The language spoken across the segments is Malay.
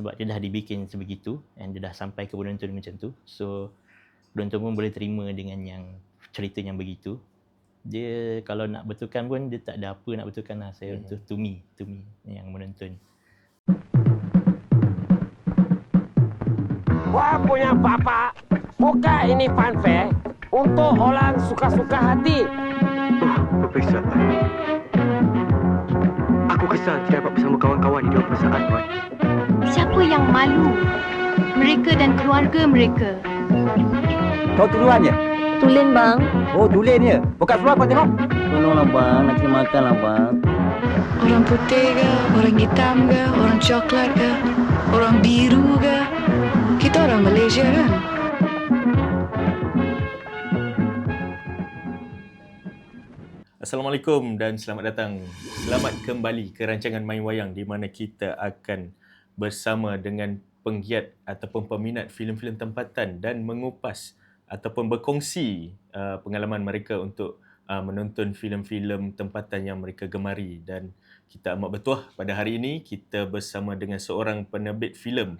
sebab dia dah dibikin sebegitu and dia dah sampai ke penonton macam tu so penonton pun boleh terima dengan yang cerita yang begitu dia kalau nak betulkan pun dia tak ada apa nak betulkan lah saya untuk to me to me yang menonton Wah punya bapak, buka ini fanfare untuk orang suka-suka hati. Periksa. Aku kesal tidak dapat bersama kawan-kawan di dalam perusahaan, Boy. Siapa yang malu? Mereka dan keluarga mereka. Kau tuduhannya? Tulen bang. Oh, tulennya. Bukan semua kau tengok. Tolonglah bang, nak kena makan lah bang. Orang putih ke, orang hitam ke, orang coklat ke, orang biru ke. Kita orang Malaysia kan? Assalamualaikum dan selamat datang. Selamat kembali ke rancangan Main Wayang di mana kita akan bersama dengan penggiat ataupun peminat filem-filem tempatan dan mengupas ataupun berkongsi uh, pengalaman mereka untuk uh, menonton filem-filem tempatan yang mereka gemari dan kita amat bertuah pada hari ini kita bersama dengan seorang penerbit filem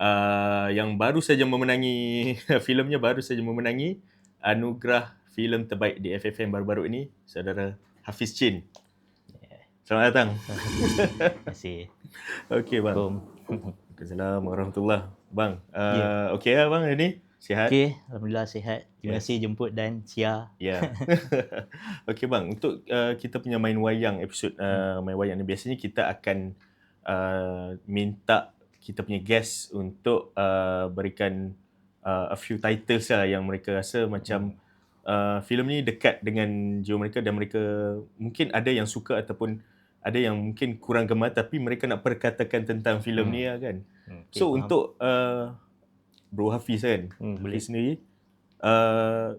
uh, yang baru saja memenangi filmnya baru saja memenangi anugerah filem terbaik di FFM baru-baru ini saudara Hafiz Chin. Selamat datang. terima kasih Okey bang. Assalamualaikum warahmatullahi Bang, uh, Ya. okey lah bang hari ni? Sihat? Okey, Alhamdulillah sihat. Terima Yes. kasih jemput dan siar. Ya. Okey bang, untuk uh, kita punya main wayang episod uh, main wayang ni biasanya kita akan uh, minta kita punya guest untuk uh, berikan uh, a few titles lah yang mereka rasa macam uh, filem ni dekat dengan jiwa mereka dan mereka mungkin ada yang suka ataupun ada yang mungkin kurang gemar tapi mereka nak perkatakan tentang filem Hmm. ni lah kan. Hmm, okey, So faham. untuk uh, Bro Hafiz kan, Hmm, boleh sendiri. Uh,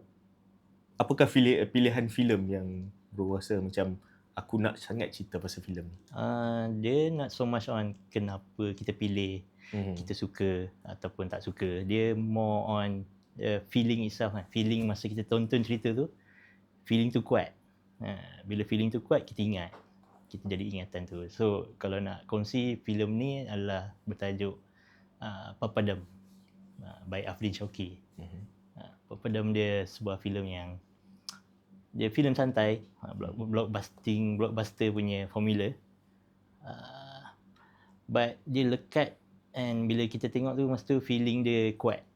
apakah pilih, pilihan filem yang bro rasa macam aku nak sangat cerita pasal filem ni? Uh, dia not so much on kenapa kita pilih, Hmm. kita suka ataupun tak suka. Dia more on uh, feeling itself kan. Feeling masa kita tonton cerita tu, feeling tu kuat. Uh, bila feeling tu kuat, kita ingat. Kita jadi ingatan tu. So, kalau nak kongsi filem ni adalah bertajuk uh, Papadam uh, by Afrin Shauki. Mhm. Uh, Papadam dia sebuah filem yang dia filem santai, uh, block, blockbusting, blockbuster punya formula. Uh, but dia lekat and bila kita tengok tu masa tu feeling dia kuat.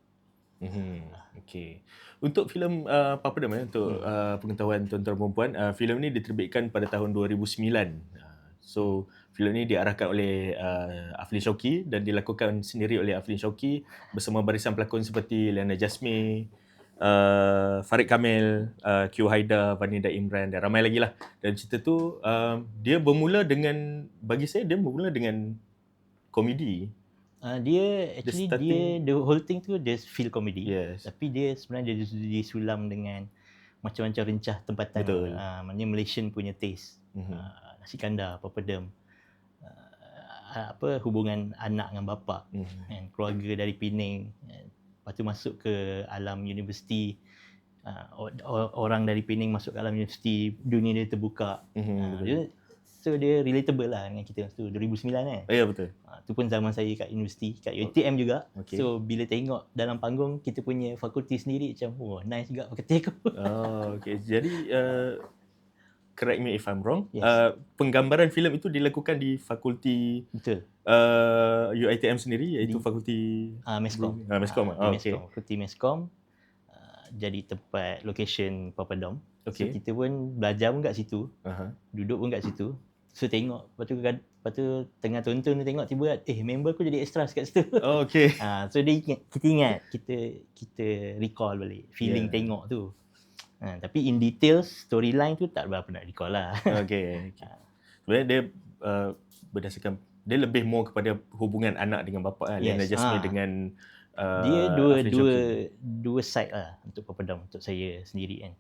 Mhm. Okay. Untuk filem uh, Papa Dam eh, untuk Hmm. uh, pengetahuan tuan-tuan dan puan, uh, filem ni diterbitkan pada tahun 2009. Uh, so filem ni diarahkan oleh uh, Aflin Shauki dan dilakukan sendiri oleh Aflin Shauki bersama barisan pelakon seperti Liana Jasmine, uh, Farid Kamil, uh, Q Haida, Vanida Imran dan ramai lagi lah. Dan cerita tu uh, dia bermula dengan bagi saya dia bermula dengan komedi. Uh, dia actually dia starting- the whole thing tu dia feel comedy. Yes. Tapi dia sebenarnya dia disulam dengan macam-macam rencah tempatan. Betul. Uh, maknanya Malaysian punya taste. Mhm. uh, nasi kandar, papadam, uh, apa hubungan anak dengan bapa Mhm. kan keluarga dari Penang kan. lepas tu masuk ke alam universiti uh, or- or- orang dari Penang masuk ke alam universiti dunia dia terbuka Mhm, uh, dia, so dia relatable lah dengan kita masa tu 2009 kan Oh, ya betul. uh, tu pun zaman saya kat universiti kat UTM juga Okey. so bila tengok dalam panggung kita punya fakulti sendiri macam oh nice juga fakulti aku Oh, okay. Jadi, uh, correct me if I'm wrong. Yes. Uh, penggambaran filem itu dilakukan di fakulti betul uh, UiTM sendiri iaitu Di- fakulti uh, Meskom Ah, Meskom. Ah, Ah, di okey. Meskom fakulti Meskom uh, jadi tempat location Papadom Okey. So kita pun belajar pun kat situ, Aha. duduk pun kat situ. So tengok, lepas tu, lepas tu tengah tonton tu tengok tiba eh member aku jadi extras kat situ. Oh, okay. ha, so dia ingat, kita ingat, kita kita recall balik feeling Yeah. tengok tu. Ha, tapi in details storyline tu tak berapa nak recall lah. okay. okay. Sebenarnya dia uh, berdasarkan dia lebih more kepada hubungan anak dengan bapa kan. Yes. Jasmine Ah. dengan uh, dia dua dua Shauki. dua side lah untuk Papadom untuk saya sendiri kan.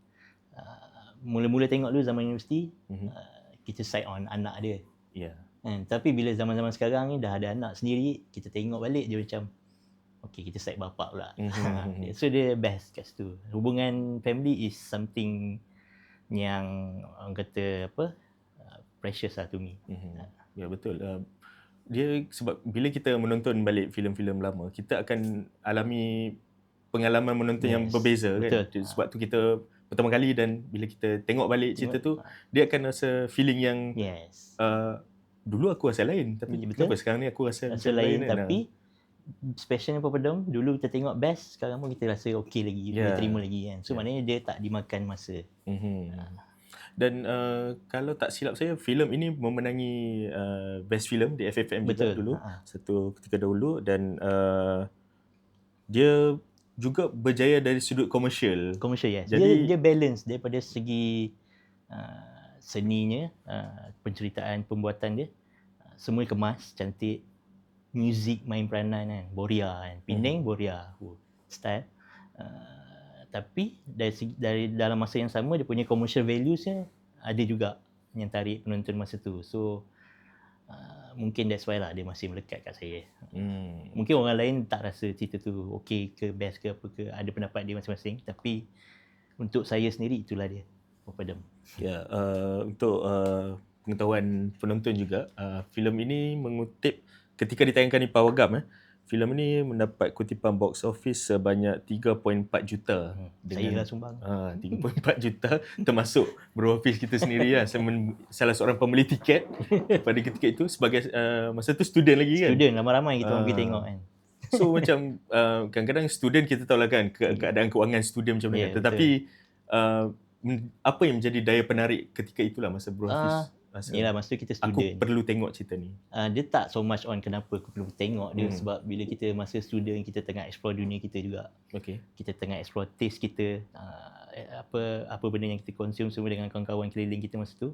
Uh, mula-mula tengok dulu zaman universiti, Mhm. uh, kita side on anak dia. Ya. Kan? Tapi bila zaman-zaman sekarang ni dah ada anak sendiri, kita tengok balik dia macam okay kita side bapak pula. Mhm. so dia best kat situ. Hubungan family is something yang orang kata apa uh, precious lah to me. Mhm. Ya betul. Uh, dia sebab bila kita menonton balik filem-filem lama, kita akan alami pengalaman menonton yes. yang berbeza betul. kan. Sebab tu kita pertama kali dan bila kita tengok balik cerita tu, dia akan rasa feeling yang Yes. uh, dulu aku rasa lain tapi Ya, betul. kenapa sekarang ni aku rasa, Rasa macam lain kan? tapi specialnya Papa Dom dulu kita tengok best sekarang pun kita rasa okey lagi Ya. boleh terima lagi kan so Ya. maknanya dia tak dimakan masa Mhm. Dan uh, kalau tak silap saya, filem ini memenangi uh, best film di FFM juga Betul. dulu. Ha. Satu ketika dahulu dan uh, dia juga berjaya dari sudut komersial. commercial yes. Jadi- dia dia balance daripada segi uh, seninya uh, penceritaan pembuatan dia. Uh, semua kemas cantik. Muzik main peranan kan Boria kan. Penang Boria oh, style. Uh, tapi dari segi, dari dalam masa yang sama dia punya commercial values dia ada juga yang tarik penonton masa tu. So uh, mungkin that's why lah dia masih melekat kat saya Hmm. Mungkin orang lain tak rasa cerita tu okey ke best ke apa ke ada pendapat dia masing-masing tapi untuk saya sendiri itulah dia Papa Dem. Ya, uh, untuk uh, pengetahuan penonton juga, uh, filem ini mengutip ketika ditayangkan di Pawagam eh. Filem ini mendapat kutipan box office sebanyak 3.4 juta. Hmm. Saya lah sumbang. Ah, 3.4 juta termasuk bro office kita sendiri lah Saya salah seorang pembeli tiket pada ketika itu sebagai uh, masa tu student lagi kan Student ramai-ramai kita pergi Ah. tengok kan. so macam uh, kadang-kadang student kita tahu lah kan ke- keadaan keuangan student macam mana Ya, tetapi uh, men- apa yang menjadi daya penarik ketika itulah masa bro office masa Yalah masa kita aku student. perlu tengok cerita ni Uh, dia tak so much on kenapa aku perlu tengok dia Hmm. sebab bila kita masa student kita tengah explore dunia kita juga. okey Kita tengah explore taste kita uh, apa apa benda yang kita consume semua dengan kawan-kawan keliling kita masa tu.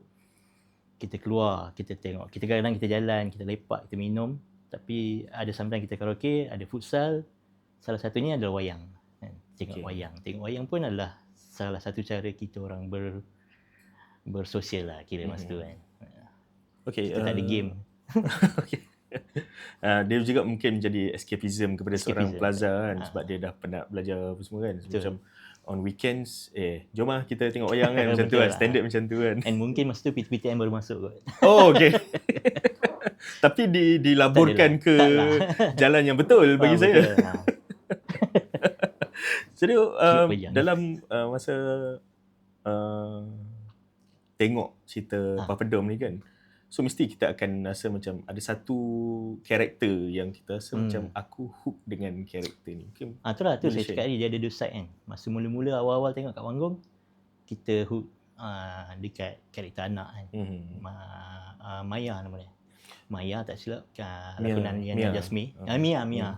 Kita keluar, kita tengok. Kita kadang-kadang kita jalan, kita lepak, kita minum. Tapi ada sometimes kita karaoke, ada futsal. Salah satunya adalah wayang. Kan? Tengok Okey. wayang. Tengok wayang pun adalah salah satu cara kita orang ber bersosial lah kira masa tu Mhm. kan. Okey Kita tak ada uh, game. okay. Uh, dia juga mungkin menjadi escapism kepada seorang Escapism. plaza kan Ah. sebab dia dah penat belajar apa semua kan so, macam on weekends eh jom lah kita tengok wayang kan macam tu kan lah. standard macam tu kan And mungkin masa tu PTPTN baru masuk kot. oh okay tapi di dilaburkan ke adalah. jalan yang betul bagi Ah, saya betul. Ha. jadi uh, wayang. dalam uh, masa uh, tengok cerita Ah. Papa Dom ni kan so mesti kita akan rasa macam ada satu karakter yang kita rasa Hmm. macam aku hook dengan karakter ni mungkin Ah tu lah tu Boleh saya share. cakap tadi dia ada dua side kan. Masa mula-mula awal-awal tengok kat panggung kita hook ah dekat karakter anak kan. hmm. Ma, ah, Maya nama dia. Maya tak silap uh, lakonan Yana Mia. Jasmine. Ah. Ah Mia Mia.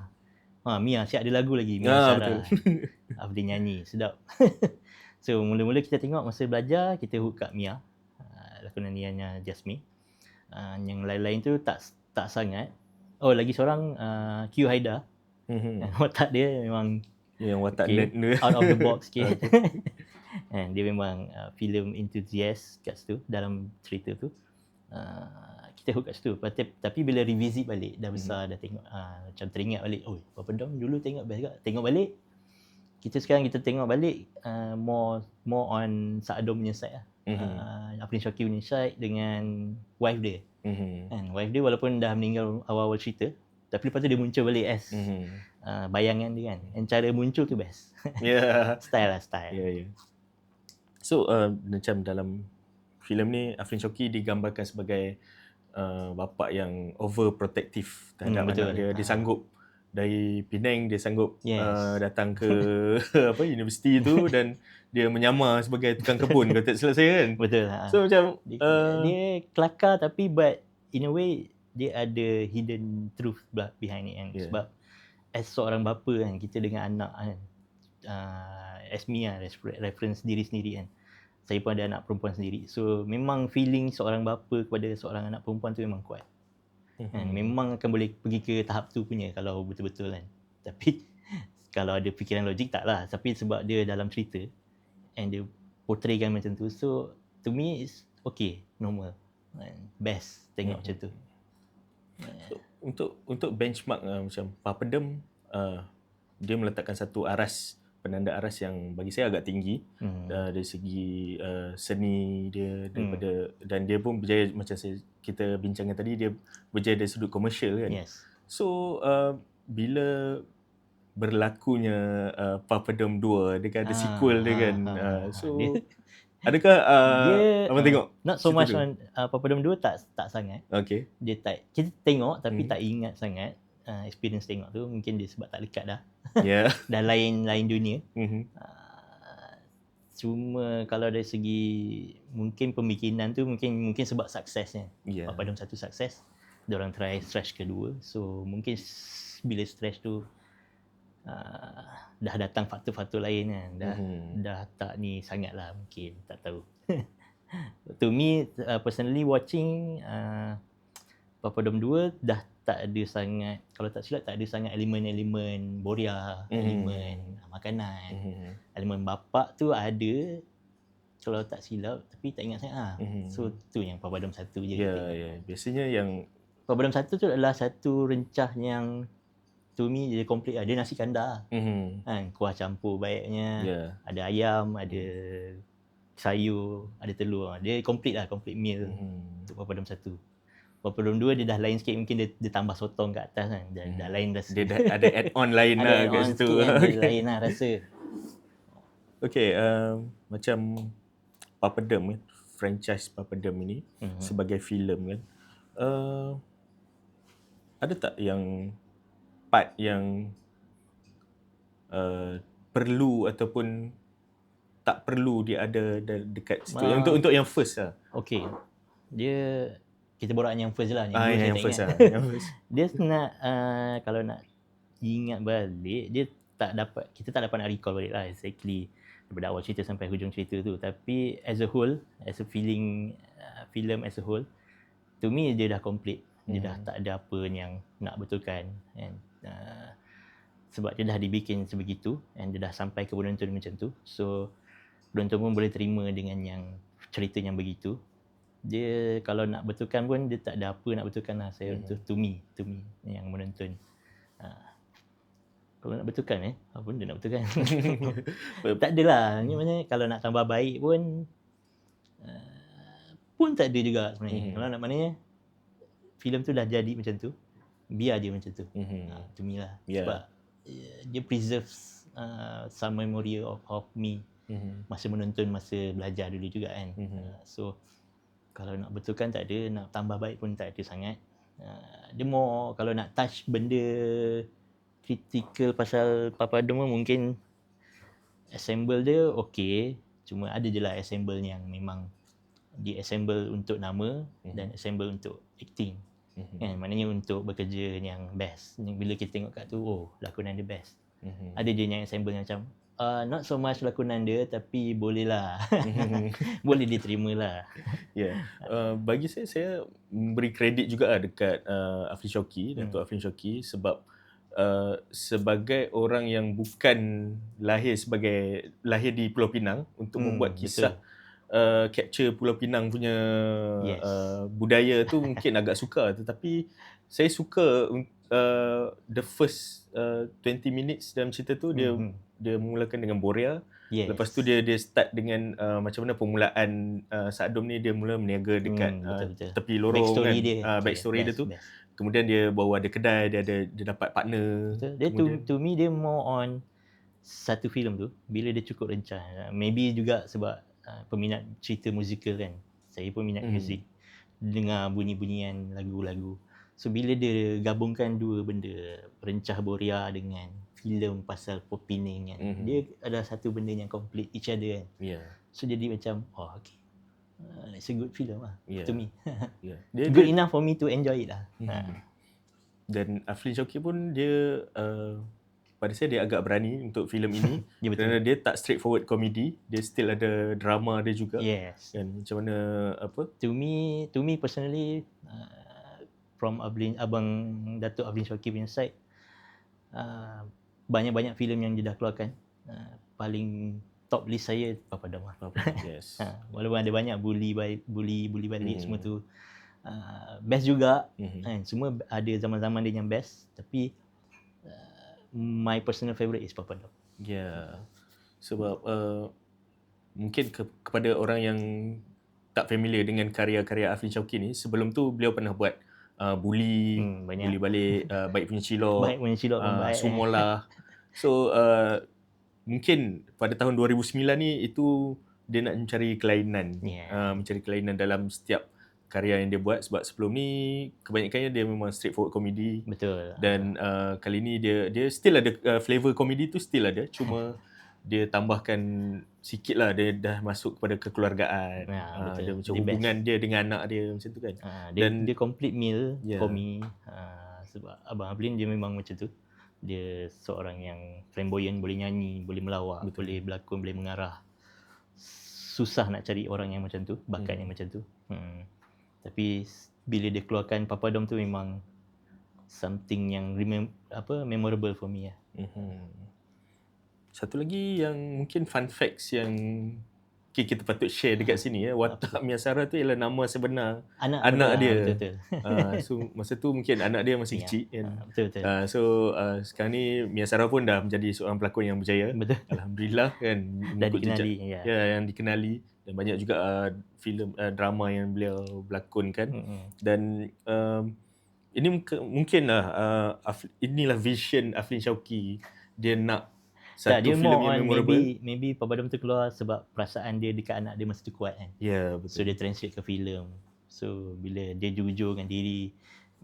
Ha Mia siap ada lagu lagi Mia Ah, Sarah. Apa dia nyanyi sedap. so mula-mula kita tengok masa belajar kita hook kat Mia. Uh, lakonan Yana Jasmine. Uh, yang lain-lain tu tak tak sangat. Oh lagi seorang uh, Q Haida. Hmm. Watak dia memang yang watak Okay. nerd out of the box sikit. And dia memang uh, film enthusiast kat situ dalam cerita tu. Uh, kita hook kat situ. Tapi, tapi bila revisit balik dah besar dah tengok uh, macam teringat balik, oh Papa Dom dulu tengok best juga. Tengok balik kita sekarang kita tengok balik uh, more more on Saadom punya side lah. Mhm. Uh, Aprin Syakir punya side dengan wife dia. Mhm. Kan? Wife dia walaupun dah meninggal awal-awal cerita tapi lepas tu dia muncul balik as Mhm. uh, bayangan dia kan. And cara muncul tu best. Ya. style lah style. Ya, ya. So, uh, macam dalam filem ni, Afrin Shoki digambarkan sebagai uh, bapa yang overprotective terhadap Hmm, betul. anak dia. Dia Ha. sanggup dari Penang, dia sanggup Yes. uh, datang ke apa universiti tu dan dia menyamar sebagai tukang kebun kalau tak silap saya kan. Betul. Ha. So, macam dia, uh, dia kelakar tapi but in a way dia ada hidden truth behind it kan. Yeah. Sebab as seorang bapa kan kita dengan anak kan uh, as me lah reference diri sendiri kan. Saya pun ada anak perempuan sendiri. So memang feeling seorang bapa kepada seorang anak perempuan tu memang kuat. Kan? mhm. Memang akan boleh pergi ke tahap tu punya kalau betul-betul kan. Tapi kalau ada fikiran logik tak lah. Tapi sebab dia dalam cerita and dia portraykan macam tu. So to me it's okay, normal. And best tengok Mhm. macam tu. untuk untuk benchmark uh, macam Papa Dem uh, dia meletakkan satu aras penanda aras yang bagi saya agak tinggi Hmm. uh, dari segi uh, seni dia daripada dan dia pun berjaya macam saya kita bincangkan tadi dia berjaya dari sudut komersial kan. Yes. So uh, bila berlakunya uh, Papadom 2 dia kan ada Ah, sequel dia ah, kan. ah, Uh, so Dia- adakah uh, Dia, abang ah, tengok? Not so much on uh, Papadom 2 tak tak sangat. Okay. Dia tak kita tengok tapi Hmm. tak ingat sangat. Uh, experience tengok tu mungkin dia sebab tak dekat dah. Yeah. Dah lain lain dunia. Mhm. Uh, cuma kalau dari segi mungkin pembikinan tu mungkin mungkin sebab suksesnya. Yeah. Yeah. Papadom satu sukses. Dia orang try stretch kedua. So mungkin bila stretch tu uh, dah datang faktor-faktor lain kan. Dah Mhm. dah tak ni sangat lah mungkin tak tahu to me uh, personally watching uh, Papadom 2 dah tak ada sangat kalau tak silap tak ada sangat elemen-elemen boria Mhm. elemen makanan Mhm. elemen bapak tu ada kalau tak silap tapi tak ingat sangat ah Mhm. so tu yang Papadom 1 je Ya, kita ya. Biasanya yang Papadom 1 tu adalah satu rencah yang to me dia complete lah. dia nasi kandar mhm. kan kuah campur baiknya Ya. ada ayam, ada sayur, ada telur. Dia complete lah, complete meal Mhm. untuk papadom satu. Papadom dua dia dah lain sikit, mungkin dia, dia tambah sotong kat atas kan. Dah, Hmm. dah lain rasa. Dia dah ada add-on lain ada lah kat situ. sikit kan, dia lain lah rasa. Okay, um, macam Papadom kan, franchise Papadom ini Mhm. sebagai filem kan. Uh, ada tak yang part yang uh, perlu ataupun tak perlu dia ada de- dekat situ. Ah. Untuk untuk yang first lah. Okay. Dia, kita borak yang first lah. Yang Ah, yang, yang first lah. Yang first. dia nak, uh, kalau nak ingat balik, dia tak dapat, kita tak dapat nak recall balik lah exactly daripada awal cerita sampai hujung cerita tu. Tapi as a whole, as a feeling, uh, film as a whole, to me dia dah complete. Dia dah Hmm. tak ada apa yang nak betulkan. And, uh, sebab dia dah dibikin sebegitu and dia dah sampai ke penonton macam tu. So, penonton pun boleh terima dengan yang cerita yang begitu. Dia kalau nak betulkan pun dia tak ada apa nak betulkan lah saya Mhm. untuk to me, to me yang menonton. Ha. Kalau nak betulkan eh, apa pun dia nak betulkan. tak adalah. Ni maknanya kalau nak tambah baik pun uh, pun tak ada juga sebenarnya. Mhm. Kalau nak maknanya filem tu dah jadi macam tu, biar dia macam tu. Mhm. Ha, to me lah. Yeah. Sebab uh, dia preserves uh, some memory of, of me Mhm. masa menonton, masa belajar dulu juga kan. Mhm. Uh, so kalau nak betulkan tak ada, nak tambah baik pun tak ada sangat. Uh, dia more kalau nak touch benda critical pasal Papadom pun mungkin assemble dia okey. Cuma ada je lah assemble yang memang di assemble untuk nama Mhm. dan assemble untuk acting. Mhm. Kan? Maknanya untuk bekerja yang best. Bila kita tengok kat tu, oh lakonan dia best. Mhm. Ada je yang assemble yang macam uh, not so much lakonan dia tapi boleh lah. Mhm. boleh diterima lah. Ya. Yeah. Uh, bagi saya saya beri kredit juga lah dekat uh, Afrin Shoki, Hmm. Datuk Afrin Shoki sebab uh, sebagai orang yang bukan lahir sebagai lahir di Pulau Pinang untuk Hmm, membuat betul. kisah uh, capture Pulau Pinang punya Yes. uh, budaya tu mungkin agak suka tetapi saya suka uh, the first uh, 20 minutes dalam cerita tu dia Mhm. Dia mulakan dengan Borea yes. Lepas tu dia dia start dengan uh, macam mana permulaan uh, Sadom ni dia mula berniaga dekat Hmm, uh, betul-betul. tepi lorong backstory kan. dia. Uh, Okay, backstory dia best, tu. best. Kemudian dia baru ada kedai, dia ada dia dapat partner. Betul. Dia to, Kemudian- to me dia more on satu filem tu bila dia cukup rencah. Uh, Maybe juga sebab uh, peminat cerita musikal kan. Saya pun minat Mhm. muzik. Dengar bunyi-bunyian lagu-lagu. So bila dia gabungkan dua benda, rencah Boria dengan filem pasal Popining kan. Mhm. Dia ada satu benda yang complete each other kan. Ya. Yeah. So jadi macam oh okay. Uh, it's a good film lah Yeah. to me. Ya. Dia, good dia, enough for me to enjoy it lah. Mhm. Ha. dan Afrin Shoki pun dia uh, pada saya dia agak berani untuk filem ini Ya betul. kerana dia tak straightforward komedi, dia still ada drama dia juga. Yes. Kan macam mana apa? To me, to me personally, uh, from Ablin, Abang Datuk Ablin Syakir punya side, uh, banyak-banyak filem yang dia dah keluarkan. Uh, paling top list saya Papadam lah. apa? Yes. Ha, walaupun ada banyak bully balik, bully bully balik Hmm. semua tu. Uh, best juga Mhm. kan semua ada zaman-zaman dia yang best tapi uh, my personal favourite is Papadam. Ya. Sebab uh, mungkin ke, kepada orang yang tak familiar dengan karya-karya Aflin Syauqi ni, sebelum tu beliau pernah buat uh, Bully, Hmm, banyak. Bully balik, uh, Baik Punya Cilok, Baik punya pun uh, baik. eh. Sumola. So uh, mungkin pada tahun 2009 ni itu dia nak mencari kelainan. Yeah. Uh, mencari kelainan dalam setiap karya yang dia buat sebab sebelum ni kebanyakannya dia memang straightforward comedy Betul. dan uh, kali ni dia dia still ada uh, flavor komedi tu still ada cuma dia tambahkan sikit lah dia dah masuk kepada kekeluargaan Ya, betul. dia macam The hubungan dia dengan anak dia macam tu kan Ha, dia, Dan- dia complete meal Ya. for me. Ha, sebab Abang Ablin dia memang macam tu. Dia seorang yang flamboyant, boleh nyanyi, boleh melawak, Betul. boleh berlakon, boleh mengarah. Susah nak cari orang yang macam tu, bakat Hmm. yang macam tu. Hmm. Tapi bila dia keluarkan Papadom tu memang something yang remem- apa memorable for me lah. mm-hmm. Satu lagi yang mungkin fun facts yang okay, kita patut share dekat sini ya Watak Miasara tu ialah nama sebenar Anak Anak betul, dia. ah, Betul-betul. uh, so masa tu mungkin anak dia masih Ya. kecil kan Ah, Betul-betul. Uh, so uh, sekarang ni Miasara pun dah menjadi seorang pelakon yang berjaya. Betul. Alhamdulillah kan. Dah dikenali. Ya. Ya, yang dikenali dan banyak juga uh, filem uh, drama yang beliau berlakonkan Mm-mm. dan um, ini mungkin mungkinlah uh, Af- inilah vision Aflin Syauqi dia nak satu Tak, dia filem more yang on memorable. maybe maybe Papadom tu keluar sebab perasaan dia dekat anak dia masa tu kuat kan. Ya, So betul. dia translate ke filem. So bila dia jujur dengan diri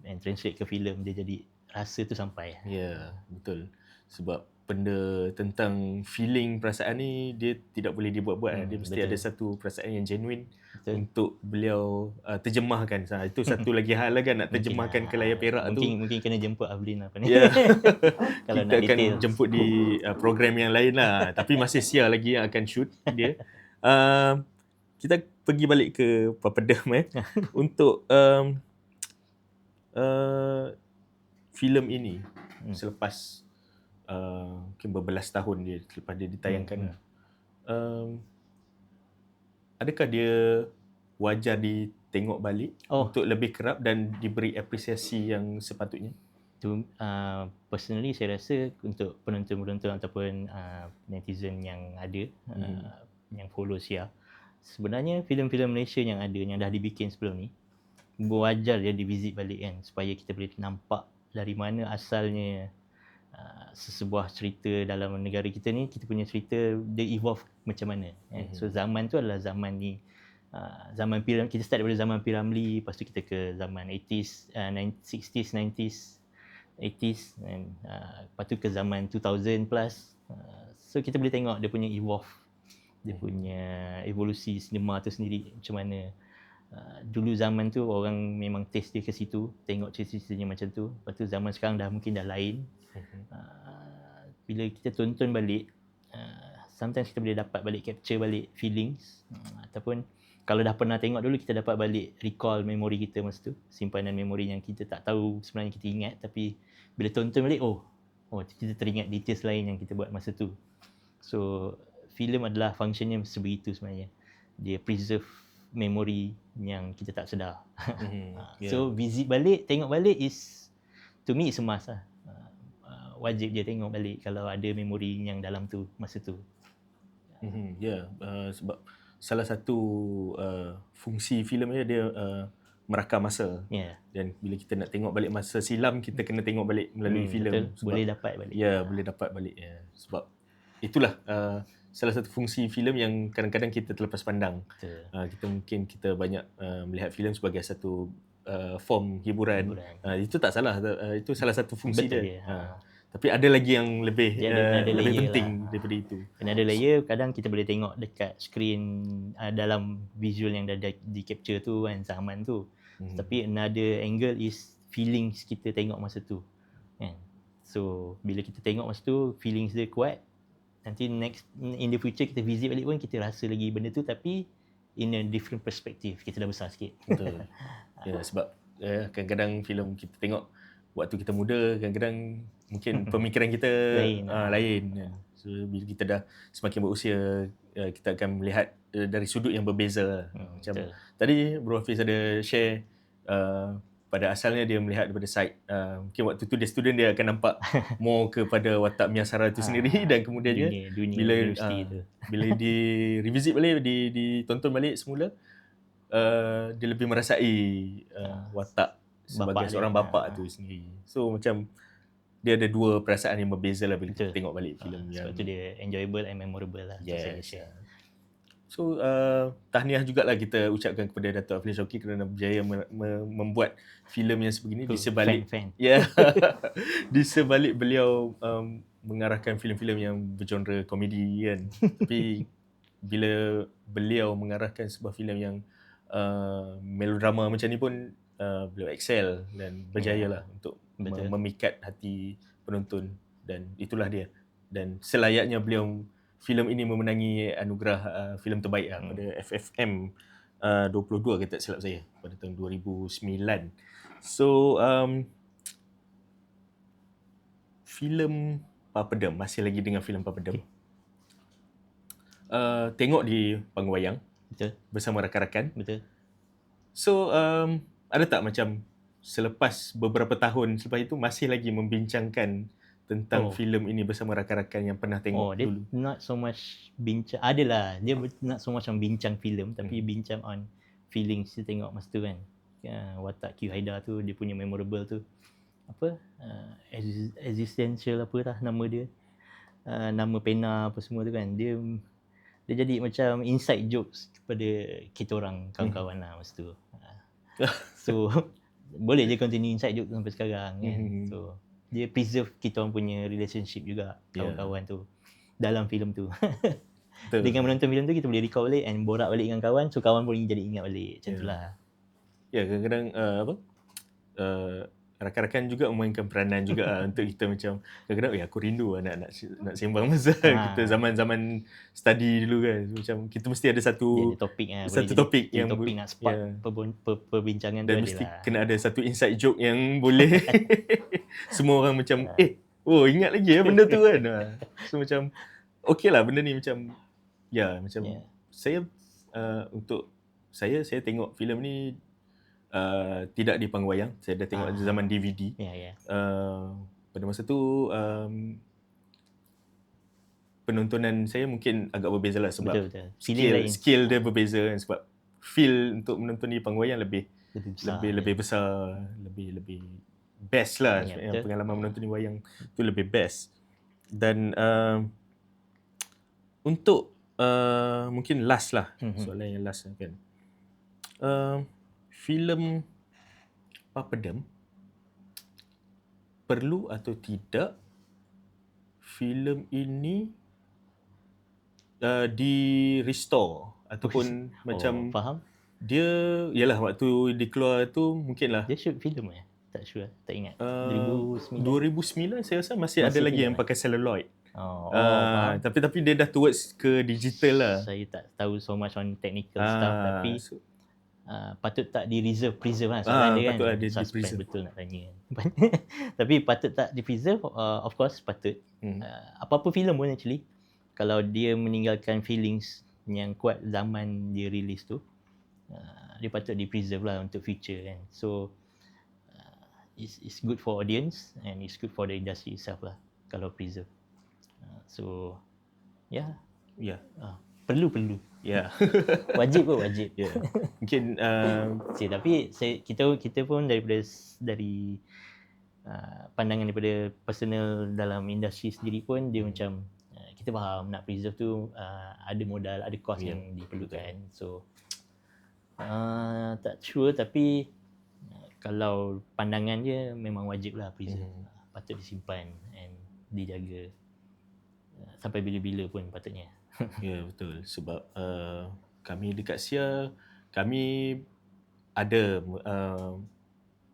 and translate ke filem dia jadi rasa tu sampai. Ya, betul. Sebab benda tentang feeling perasaan ni dia tidak boleh dibuat-buat. Hmm, dia mesti betul. ada satu perasaan yang genuine Betul. untuk beliau uh, terjemahkan. Ha, itu satu lagi hal lah kan nak Mungkin, terjemahkan ah, ke layar perak mungkin, tu. Mungkin kena jemput Avlin apa ni. Ya. Kalau kita nak akan detail. jemput di uh, program yang lain lah. Tapi masih sial lagi yang akan shoot dia. Uh, kita pergi balik ke Papadam eh untuk um, uh, filem ini Hmm. selepas uh, mungkin berbelas tahun dia selepas dia ditayangkan. Hmm, Um, adakah dia wajar ditengok balik Oh. untuk lebih kerap dan diberi apresiasi yang sepatutnya? tu uh, personally saya rasa untuk penonton-penonton ataupun uh, netizen yang ada uh, Hmm. yang follow Sia sebenarnya filem-filem Malaysia yang ada yang dah dibikin sebelum ni wajar dia divisit balik kan supaya kita boleh nampak dari mana asalnya uh, sesebuah cerita dalam negara kita ni kita punya cerita dia evolve macam mana kan Mhm. so zaman tu adalah zaman ni uh, zaman Piram kita start daripada zaman Piramli lepas tu kita ke zaman 80s uh, 90s 60s 90s 80s and uh, lepas tu ke zaman 2000 plus uh, so kita boleh tengok dia punya evolve dia Hmm. punya evolusi sinema tu sendiri macam mana uh, dulu zaman tu orang memang taste dia ke situ tengok cerita-ceritanya macam tu lepas tu zaman sekarang dah mungkin dah lain uh, bila kita tonton balik uh, sometimes kita boleh dapat balik capture balik feelings uh, ataupun kalau dah pernah tengok dulu kita dapat balik recall memori kita masa tu simpanan memori yang kita tak tahu sebenarnya kita ingat tapi bila tonton balik oh oh kita teringat details lain yang kita buat masa tu so filem adalah functionnya sebegitu sebenarnya dia preserve memori yang kita tak sedar Mhm. Ah, Ya. So visit balik, tengok balik is to me is a must lah. Wajib dia tengok balik kalau ada memori yang dalam tu masa tu. Mhm, Ya, uh, sebab salah satu uh, fungsi filem dia dia uh, merakam masa Ya. Yeah. dan bila kita nak tengok balik masa silam kita kena tengok balik melalui filem Hmm, sebab Boleh dapat balik. ya boleh dapat balik ya sebab itulah uh, salah satu fungsi filem yang kadang-kadang kita terlepas pandang Betul. uh, kita mungkin kita banyak uh, melihat filem sebagai satu uh, form hiburan, Hiburan. Uh, itu tak salah uh, itu salah satu fungsi Betul dia dia. Uh, Ha. Tapi ada lagi yang lebih Dia ada- uh, ada lebih penting lah. daripada itu Dan ada layer kadang kita boleh tengok dekat screen uh, dalam visual yang dah di, di capture tu kan zaman tu. Hmm. Tapi another angle is feelings kita tengok masa tu. Kan? So bila kita tengok masa tu feelings dia kuat nanti next in the future kita visit balik pun kita rasa lagi benda tu tapi in a different perspective kita dah besar sikit. Betul. ya sebab eh, kadang-kadang filem kita tengok waktu kita muda kadang-kadang mungkin pemikiran kita Lain. uh, lain ya. So bila kita dah semakin berusia uh, kita akan melihat uh, dari sudut yang berbeza. Hmm, Macam betul. tadi Bro Hafiz ada share uh, pada asalnya dia melihat daripada side uh, mungkin waktu tu dia student dia akan nampak more kepada watak Miyasara tu sendiri dan kemudiannya dunia, dunia bila, tu. bila di revisit balik di ditonton balik semula uh, dia lebih merasai uh, watak sebagai Bapak seorang dia. bapa tu sendiri. So macam dia ada dua perasaan yang berbeza lah bila kita tengok balik filem Ah, yang sebab tu dia enjoyable and memorable lah. Saya Yes. share. So uh, tahniah jugalah kita ucapkan kepada Dato' Aflin Syauqi kerana berjaya me- me- membuat filem yang sebegini di Tu, sebalik fan, fan. Ya. di sebalik beliau um, mengarahkan filem-filem yang bergenre komedi kan. Tapi bila beliau mengarahkan sebuah filem yang uh, melodrama macam ni pun uh, beliau excel dan berjaya lah untuk Betul. mem- memikat hati penonton dan itulah dia. Dan selayaknya beliau filem ini memenangi anugerah uh, filem terbaik lah pada FFM uh, 22 kalau tak silap saya pada tahun 2009. So um, filem Papadam masih lagi dengan filem Papadam. Okay. Uh, tengok di panggung wayang Betul, bersama rakan-rakan. betul. So um, ada tak macam selepas beberapa tahun selepas itu masih lagi membincangkan tentang Oh. filem ini bersama rakan-rakan yang pernah tengok Oh, dia dulu? not so much bincang. Adalah, dia not so much on bincang filem tapi Hmm. bincang on feelings dia tengok masa tu kan. Ya, watak Q Haidar tu dia punya memorable tu. Apa? Uh, exis- existential apa dah nama dia. Uh, nama pena apa semua tu kan. Dia dia jadi macam inside jokes kepada kita orang kawan-kawan lah masa tu. Ah. so boleh je continue inside joke sampai sekarang kan. Mhm. So dia preserve kita orang punya relationship juga Yeah. kawan-kawan tu dalam filem tu. Betul. Dengan menonton filem tu kita boleh recall balik and borak balik dengan kawan so kawan pun jadi ingat balik. Macam Yeah. tu lah. Ya, kadang-kadang uh, apa? Uh, rakan-rakan juga memainkan peranan juga lah untuk kita macam kadang-kadang eh aku rindu lah nak nak nak sembang masa Ha. kita zaman-zaman study dulu kan. Macam kita mesti ada satu ada topik lah. satu boleh topik jadi, yang topik nak spark ya. perbon- per, perbincangan dan mesti lah. kena ada satu inside joke yang boleh semua orang macam eh oh ingat lagi ya benda tu kan. Ha. So macam okey lah benda ni macam ya macam Ya. saya uh, untuk saya saya tengok filem ni uh, tidak di panggung wayang. Saya dah tengok Ah. zaman DVD. Ya, ya. Uh, pada masa tu um, penontonan saya mungkin agak berbeza lah sebab Betul betul. Feeling skill, lain. skill dia berbeza kan sebab feel untuk menonton di panggung wayang lebih lebih besar. lebih lebih besar, lebih lebih best lah Ya, yang pengalaman menonton di wayang tu lebih best. Dan uh, untuk uh, mungkin last lah Mhm. soalan yang last lah kan. Uh, filem Papadam perlu atau tidak filem ini uh, di restore ataupun macam oh, faham? dia ialah waktu dia keluar tu mungkinlah Dia shoot filem eh? Tak sure, tak ingat. uh, 2009. 2009 saya rasa masih, ada Masih lagi film, yang eh? pakai celluloid. Oh, oh uh, faham. tapi tapi dia dah towards ke digital lah. Saya tak tahu so much on technical stuff tapi so, uh, patut tak di reserve preserve lah Ah, soalan dia kan. patutlah dia Suspect betul nak tanya. tapi patut tak di preserve uh, of course patut. hmm. Uh, apa-apa filem pun actually kalau dia meninggalkan feelings yang kuat zaman dia release tu uh, dia patut di preserve lah untuk future kan. So uh, it's, it's good for audience and it's good for the industry itself lah kalau preserve. Uh, so ya Ya. uh, perlu perlu Ya. wajib pun wajib. Ya. Mungkin uh, Cik, tapi saya kita kita pun daripada dari uh, pandangan daripada personal dalam industri sendiri pun dia macam uh, kita faham nak preserve tu uh, ada modal, ada cost Ya, yang diperlukan. So uh, tak sure tapi uh, kalau pandangan dia memang wajib lah preserve. Uh, patut disimpan and dijaga uh, sampai bila-bila pun patutnya. Ya betul sebab uh, kami dekat Sia kami ada uh,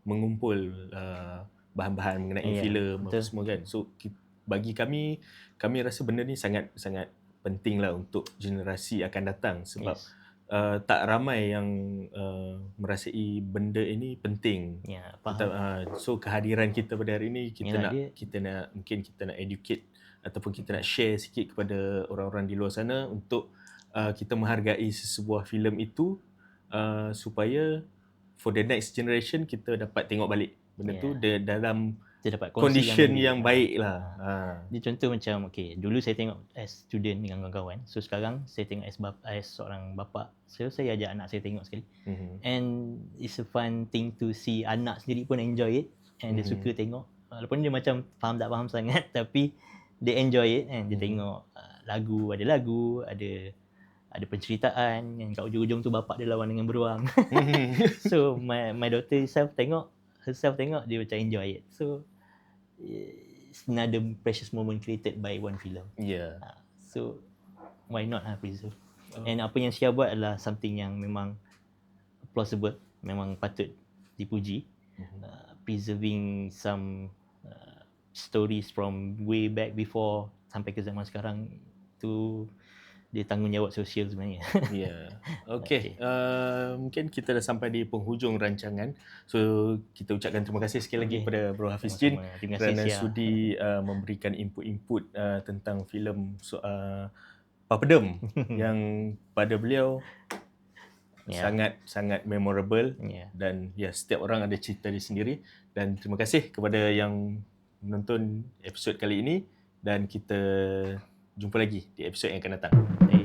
mengumpul uh, bahan-bahan mengenai Ya, filem apa betul. semua kan. So ki- bagi kami kami rasa benda ni sangat sangat penting lah untuk generasi akan datang sebab Yes. uh, tak ramai yang uh, merasai benda ini penting. Ya, Kita, faham. uh, so kehadiran kita pada hari ini kita Yalah, nak dia- kita nak mungkin kita nak educate ataupun kita nak share sikit kepada orang-orang di luar sana untuk uh, kita menghargai sesebuah filem itu uh, supaya for the next generation kita dapat tengok balik benda Yeah. tu dia dalam Dia dapat condition yang, lebih. baik lah. Ha. Dia contoh macam okay, dulu saya tengok as student dengan kawan-kawan. So sekarang saya tengok as bapa, as seorang bapa. So saya ajak anak saya tengok sekali. Mhm. And it's a fun thing to see anak sendiri pun enjoy it and dia Mhm. suka tengok. Walaupun dia macam faham tak faham sangat tapi dia enjoy it and dia Mhm. tengok uh, lagu, ada lagu, ada ada penceritaan yang kat ujung-ujung tu bapak dia lawan dengan beruang. so my my daughter herself tengok herself tengok dia macam enjoy it. So it's another precious moment created by one film. Ya. So why not ah preserve? Oh. And apa yang Syah buat adalah something yang memang plausible, memang patut dipuji. Mhm. Uh, preserving some uh, stories from way back before sampai ke zaman sekarang tu dia tanggungjawab sosial sebenarnya. Ya. Okey. Okey. Uh, mungkin kita dah sampai di penghujung rancangan. So kita ucapkan terima kasih sekali lagi Okey. kepada Bro Hafiz Jin kerana Syah. sudi uh, memberikan input-input uh, tentang filem so, uh, Papadem yang pada beliau Ya. sangat sangat memorable Ya. dan ya setiap orang ada cerita dia sendiri dan terima kasih kepada yang menonton episod kali ini dan kita jumpa lagi di episod yang akan datang. Eh,